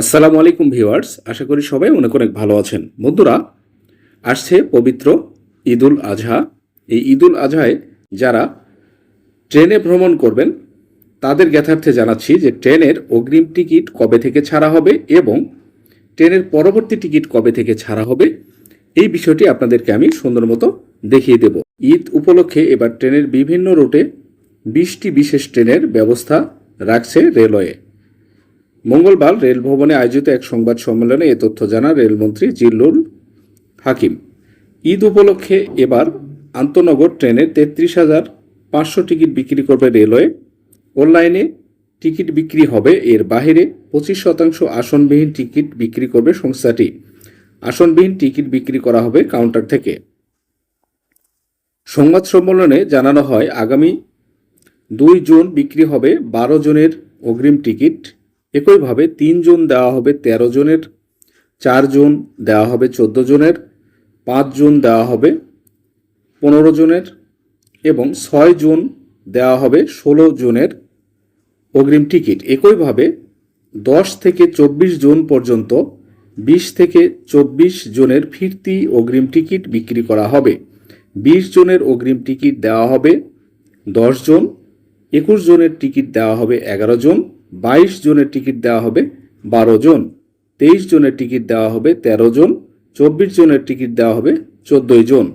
আসসালামু আলাইকুম ভিউয়ার্স, আশা করি সবাই অনেক অনেক ভালো আছেন। বন্ধুরা, আসছে পবিত্র ঈদুল আজহা। এই ঈদুল আজহায় যারা ট্রেনে ভ্রমণ করবেন, তাদের জ্ঞাতার্থে জানাচ্ছি যে ট্রেনের অগ্রিম টিকিট কবে থেকে ছাড়া হবে এবং ট্রেনের পরবর্তী টিকিট কবে থেকে ছাড়া হবে, এই বিষয়টি আপনাদেরকে আমি সুন্দর মতো দেখিয়ে দেব। ঈদ উপলক্ষে এবার ট্রেনের বিভিন্ন রুটে বিশটি বিশেষ ট্রেনের ব্যবস্থা রাখছে রেলওয়ে। মঙ্গলবার রেল ভবনে আয়োজিত এক সংবাদ সম্মেলনে এ তথ্য জানান রেলমন্ত্রী জিল্লুল হাকিম। ঈদ উপলক্ষে এবার আন্তনগর ট্রেনের তেত্রিশ হাজার পাঁচশো টিকিট বিক্রি করবে রেলওয়ে। অনলাইনে টিকিট বিক্রি হবে, এর বাইরে পঁচিশ শতাংশ আসনবিহীন টিকিট বিক্রি করবে সংস্থাটি। আসনবিহীন টিকিট বিক্রি করা হবে কাউন্টার থেকে। সংবাদ সম্মেলনে জানানো হয়, আগামী দুই জুন বিক্রি হবে বারো জনের অগ্রিম টিকিট। একইভাবে তিন জুন দেওয়া হবে তেরো জনের, চার জুন দেওয়া হবে চোদ্দ জনের, পাঁচ জুন দেওয়া হবে পনেরো জনের এবং ছয় জুন দেওয়া হবে ষোলো জনের অগ্রিম টিকিট। একইভাবে দশ থেকে চব্বিশ জন পর্যন্ত বিশ থেকে চব্বিশ জনের ফিরতি অগ্রিম টিকিট বিক্রি করা হবে। বিশ জনের অগ্রিম টিকিট দেওয়া হবে দশ জন, একুশ জনের টিকিট দেওয়া হবে এগারো জন বাইশ জনের টিকিট দেওয়া হবে বারো জন, তেইশ জনের টিকিট দেওয়া হবে তেরো জন, চব্বিশ জনের টিকিট দেওয়া হবে চোদ্দই জন।